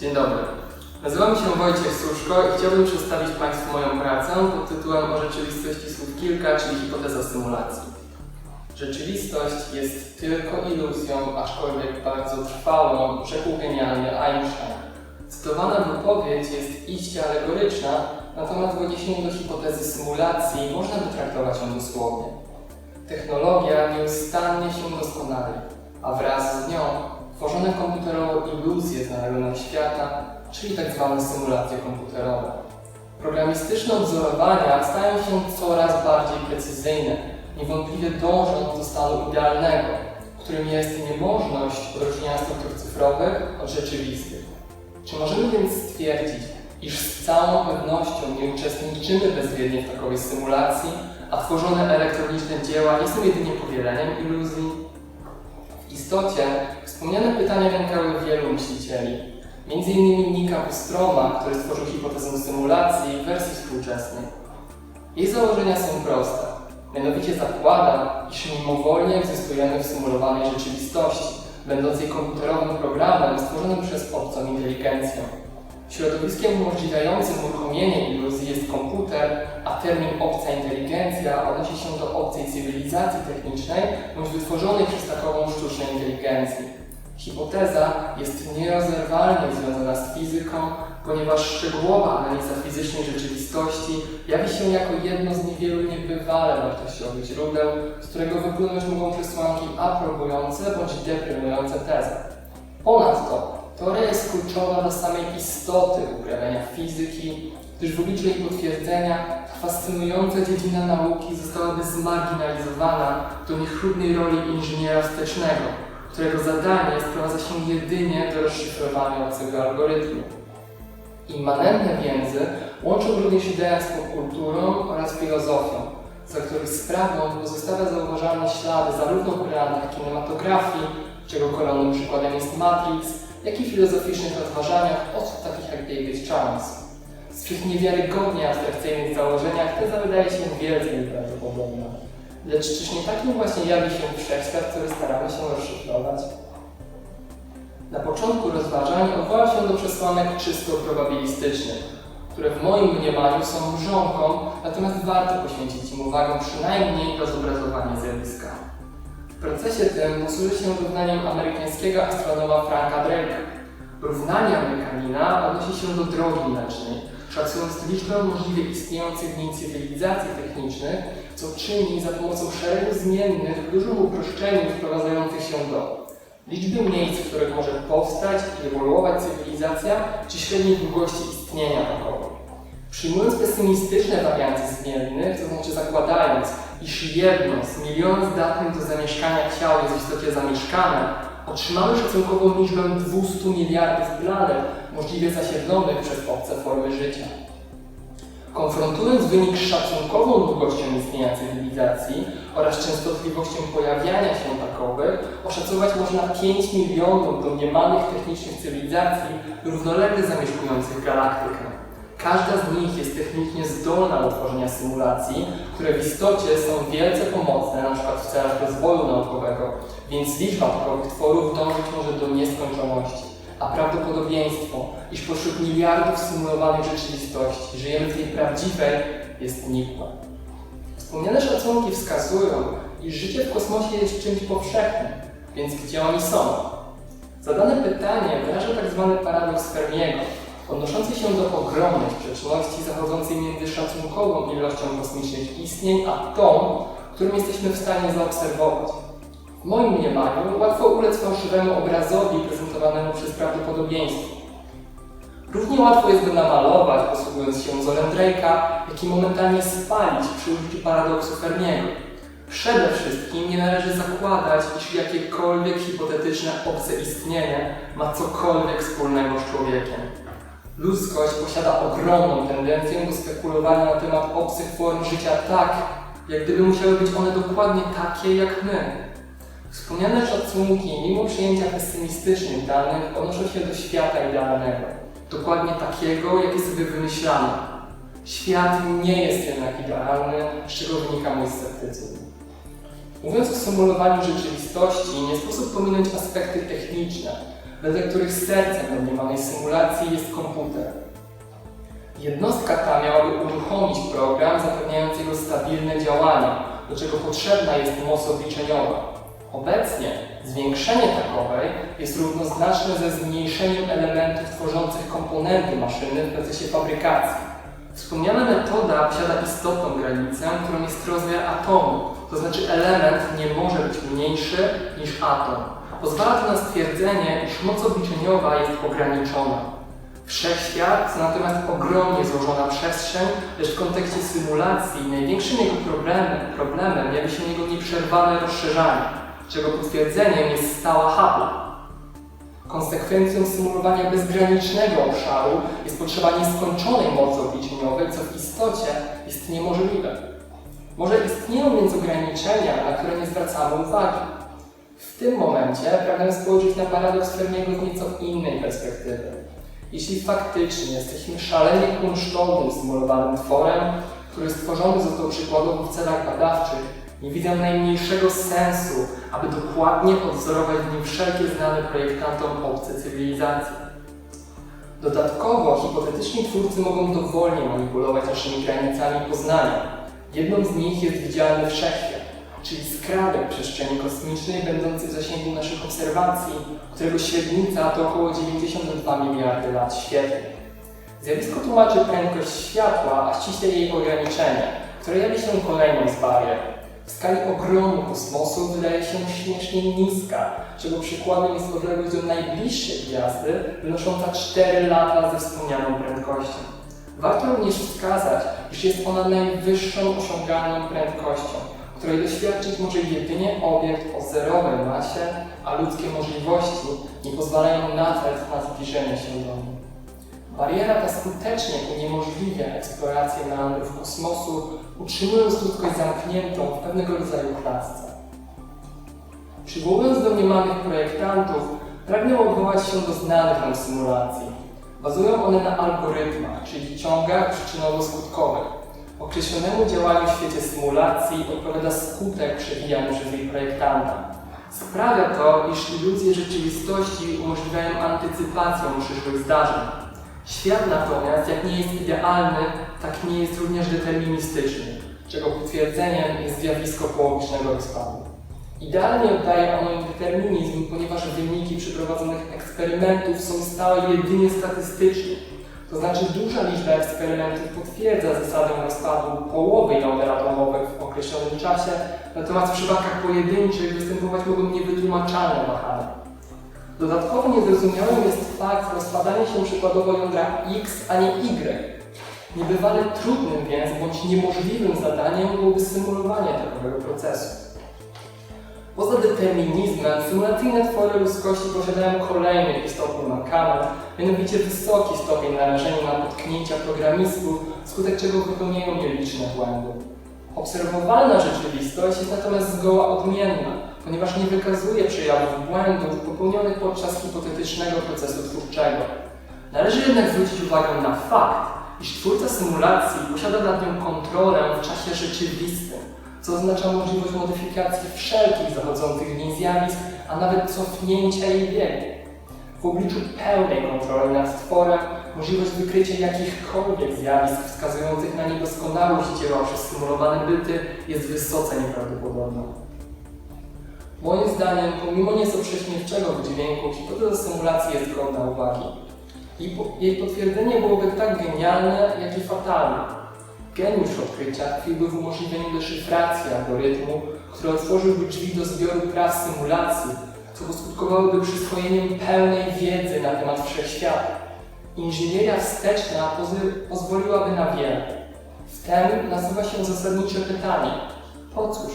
Dzień dobry. Nazywam się Wojciech Suszko i chciałbym przedstawić Państwu moją pracę pod tytułem O rzeczywistości słów kilka, czyli hipoteza symulacji. Rzeczywistość jest tylko iluzją, aczkolwiek bardzo trwałą, rzekł genialny Einstein. Cytowana wypowiedź jest iście alegoryczna, natomiast w odniesieniu do hipotezy symulacji można by traktować ją dosłownie. Technologia nieustannie się doskonali, a wraz z nią tworzone komputerowo iluzje znajomości świata, czyli tzw. symulacje komputerowe. Programistyczne odwzorowania stają się coraz bardziej precyzyjne, niewątpliwie dążąc do stanu idealnego, którym jest niemożność odróżnienia struktur cyfrowych od rzeczywistych. Czy możemy więc stwierdzić, iż z całą pewnością nie uczestniczymy bezwiednie w takowej symulacji, a tworzone elektroniczne dzieła nie są jedynie powieleniem iluzji? W istocie wspomniane pytania nękały wielu myślicieli, m.in. Nika Bustroma, który stworzył hipotezę symulacji w wersji współczesnej. Jej założenia są proste. Mianowicie zakłada, iż mimowolnie egzystujemy w symulowanej rzeczywistości, będącej komputerowym programem stworzonym przez obcą inteligencję. Środowiskiem umożliwiającym uruchomienie iluzji jest komputer, a termin obca inteligencja odnosi się do obcej cywilizacji technicznej bądź wytworzonej przez takową sztucznej inteligencji. Hipoteza jest nierozerwalnie związana z fizyką, ponieważ szczegółowa analiza fizycznej rzeczywistości jawi się jako jedno z niewielu niebywale wartościowych źródeł, z którego wypłynąć mogą przesłanki aprobujące bądź deprymujące tezę. Ponadto teoria jest kluczowa do samej istoty uprawiania fizyki, gdyż w obliczu jej potwierdzenia fascynująca dziedzina nauki zostałaby zmarginalizowana do niechlubnej roli inżyniera wstecznego, którego zadanie sprowadza się jedynie do rozszyfrowania obcego algorytmu. Immanentne więzy łączą również ideę z popkulturą oraz filozofią, za których sprawą pozostawia zauważalne ślady zarówno w realnych kinematografii, czego koronnym przykładem jest Matrix, jak i filozoficznych rozważaniach osób takich jak David Charles. W swych niewiarygodnie abstrakcyjnych założeniach teza wydaje się wielce nieprawdopodobna. Lecz czyż nie takim właśnie jawi się wszechświat, który staramy się rozszyfrować? Na początku rozważań odwołam się do przesłanek czysto probabilistycznych, które w moim mniemaniu są mrzonką, natomiast warto poświęcić im uwagę przynajmniej do zobrazowania zjawiska. W procesie tym posłuży się równaniem amerykańskiego astronoma Franka Drake'a. Równanie Amerykanina odnosi się do drogi mlecznej, szacując liczbę możliwie istniejących w niej cywilizacji technicznych, co czyni za pomocą szeregu zmiennych w dużym uproszczeniu sprowadzających się do liczby miejsc, w których może powstać i ewoluować cywilizacja, czy średniej długości istnienia takowej. Przyjmując pesymistyczne warianty zmiennych, to znaczy zakładając, iż jedno z miliona zdatnych do zamieszkania ciał jest w istocie zamieszkane, otrzymamy szacunkową liczbę 200 miliardów planet możliwie zasiedlonych przez obce formy życia. Konfrontując wynik z szacunkową długością istnienia cywilizacji oraz częstotliwością pojawiania się takowych, oszacować można 5 milionów domniemanych technicznych cywilizacji równolegle zamieszkujących galaktykę. Każda z nich jest technicznie zdolna do tworzenia symulacji, które w istocie są wielce pomocne, np. w celach rozwoju naukowego, więc liczba takowych tworów dążyć może do nieskończoności a prawdopodobieństwo, iż pośród miliardów symulowanych rzeczywistości żyjemy w tej prawdziwej, jest nikłe. Wspomniane szacunki wskazują, iż życie w kosmosie jest czymś powszechnym, więc gdzie oni są? Zadane pytanie wyraża tzw. paradoks Fermiego, odnoszący się do ogromnej sprzeczności zachodzącej między szacunkową ilością kosmicznych istnień, a tą, którą jesteśmy w stanie zaobserwować. W moim mniemaniu łatwo ulec fałszywemu obrazowi prezentowanemu przez prawdopodobieństwo. Równie łatwo jest go namalować, posługując się wzorem Drake'a, jak i momentalnie spalić przy użyciu paradoksu Fermiego. Przede wszystkim nie należy zakładać, iż jakiekolwiek hipotetyczne obce istnienie ma cokolwiek wspólnego z człowiekiem. Ludzkość posiada ogromną tendencję do spekulowania na temat obcych form życia tak, jak gdyby musiały być one dokładnie takie jak my. Wspomniane szacunki, mimo przyjęcia pesymistycznych danych, odnoszą się do świata idealnego. Dokładnie takiego, jaki sobie wymyślamy. Świat nie jest jednak idealny, z czego wynika mój sceptycyzm. Mówiąc o symulowaniu rzeczywistości, nie sposób pominąć aspekty techniczne, wedle których sercem domniemanej symulacji jest komputer. Jednostka ta miałaby uruchomić program zapewniający jego stabilne działanie, do czego potrzebna jest moc obliczeniowa. Obecnie zwiększenie takowej jest równoznaczne ze zmniejszeniem elementów tworzących komponenty maszyny w procesie fabrykacji. Wspomniana metoda posiada istotną granicę, którą jest rozmiar atomu, to znaczy element nie może być mniejszy niż atom. Pozwala to na stwierdzenie, iż moc obliczeniowa jest ograniczona. Wszechświat to natomiast ogromnie złożona przestrzeń, lecz w kontekście symulacji największym jego problemem, problemem jawi się jego nieprzerwane rozszerzanie, czego potwierdzeniem jest stała Hubble'a. Konsekwencją symulowania bezgranicznego obszaru jest potrzeba nieskończonej mocy obliczeniowej, co w istocie jest niemożliwe. Może istnieją więc ograniczenia, na które nie zwracamy uwagi. W tym momencie pragnę spojrzeć na paradoks Fermiego z nieco innej perspektywy. Jeśli faktycznie jesteśmy szalenie kunsztownym, symulowanym tworem, który stworzony został przykładowo w celach badawczych, nie widzę najmniejszego sensu, aby dokładnie odzorować w nim wszelkie znane projektantom obce cywilizacje. Dodatkowo hipotetyczni twórcy mogą dowolnie manipulować naszymi granicami poznania. Jedną z nich jest widzialny wszechświat, czyli skrawek przestrzeni kosmicznej będący w zasięgu naszych obserwacji, którego średnica to około 92 miliardy lat świetlnych. Zjawisko tłumaczy prędkość światła, a ściśle jej ograniczenia, które jawi się kolejną z barier. W skali ogromu kosmosu wydaje się śmiesznie niska, czego przykładem jest odległość do najbliższej gwiazdy, wynosząca 4 lata ze wspomnianą prędkością. Warto również wskazać, iż jest ona najwyższą osiągalną prędkością, której doświadczyć może jedynie obiekt o zerowej masie, a ludzkie możliwości nie pozwalają nawet na zbliżenie się do niej. Bariera ta skutecznie uniemożliwia eksplorację meandrów kosmosu, utrzymując ludzkość zamkniętą w pewnego rodzaju klatce. Przywołując domniemanych projektantów, pragnę odwołać się do znanych nam symulacji. Bazują one na algorytmach, czyli ciągach przyczynowo-skutkowych. Określonemu działaniu w świecie symulacji odpowiada skutek przewijany przez jej projektanta. Sprawia to, iż iluzje rzeczywistości umożliwiają antycypację przyszłych zdarzeń. Świat natomiast, jak nie jest idealny, tak nie jest również deterministyczny, czego potwierdzeniem jest zjawisko połowicznego rozpadu. Idealnie oddaje ono determinizm, ponieważ wyniki przeprowadzonych eksperymentów są stałe jedynie statystycznie. To znaczy duża liczba eksperymentów potwierdza zasadę rozpadu połowy jąder atomowych w określonym czasie, natomiast w przypadkach pojedynczych występować mogą niewytłumaczalne wahania. Dodatkowo niezrozumiałym jest fakt rozpadania się przykładowo jądra X, a nie Y. Niebywale trudnym więc bądź niemożliwym zadaniem byłoby symulowanie takowego procesu. Poza determinizmem, symulacyjne twory ludzkości posiadają kolejny istotny mankament, mianowicie wysoki stopień narażenia na potknięcia programistów, wskutek czego wypełniają nieliczne błędy. Obserwowalna rzeczywistość jest natomiast zgoła odmienna, ponieważ nie wykazuje przejawów błędów popełnionych podczas hipotetycznego procesu twórczego. Należy jednak zwrócić uwagę na fakt, iż twórca symulacji posiada nad nią kontrolę w czasie rzeczywistym, co oznacza możliwość modyfikacji wszelkich zachodzących w niej zjawisk, a nawet cofnięcia jej biegu. W obliczu pełnej kontroli nad tworem możliwość wykrycia jakichkolwiek zjawisk wskazujących na niedoskonałość dzieła przez symulowane byty jest wysoce nieprawdopodobna. Moim zdaniem, pomimo nieco prześmiewczego wydźwięku, hipoteza symulacji jest godna uwagi. Jej potwierdzenie byłoby tak genialne, jak i fatalne. Geniusz odkrycia tkwiłby w umożliwieniu deszyfracji algorytmu, który otworzyłby drzwi do zbioru praw symulacji, co poskutkowałoby przyswojeniem pełnej wiedzy na temat wszechświata. Inżynieria wsteczna pozwoliłaby na wiele. Wtem nasuwa się zasadnicze pytanie: po cóż?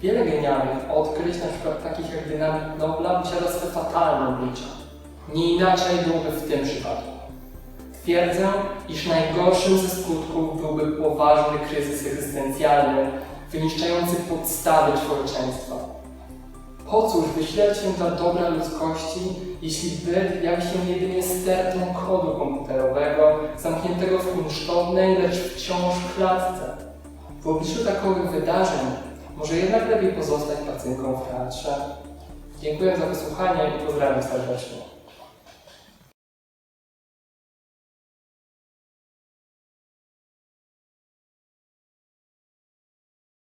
Wiele genialnych odkryć, przykład takich jak dynamit Nobla, posiada swe fatalne oblicza. Nie inaczej byłoby w tym przypadku. Twierdzę, iż najgorszym ze skutków byłby poważny kryzys egzystencjalny, wyniszczający podstawy człowieczeństwa. Po cóż wyśleć się dla dobra ludzkości, jeśli byt jawi się jedynie stertą kodu komputerowego, zamkniętego w kunsztownej, lecz wciąż klatce? W obliczu takowych wydarzeń może jednak lepiej pozostać pacynką w teatrze. Dziękuję za wysłuchanie i pozdrawiam serdecznie.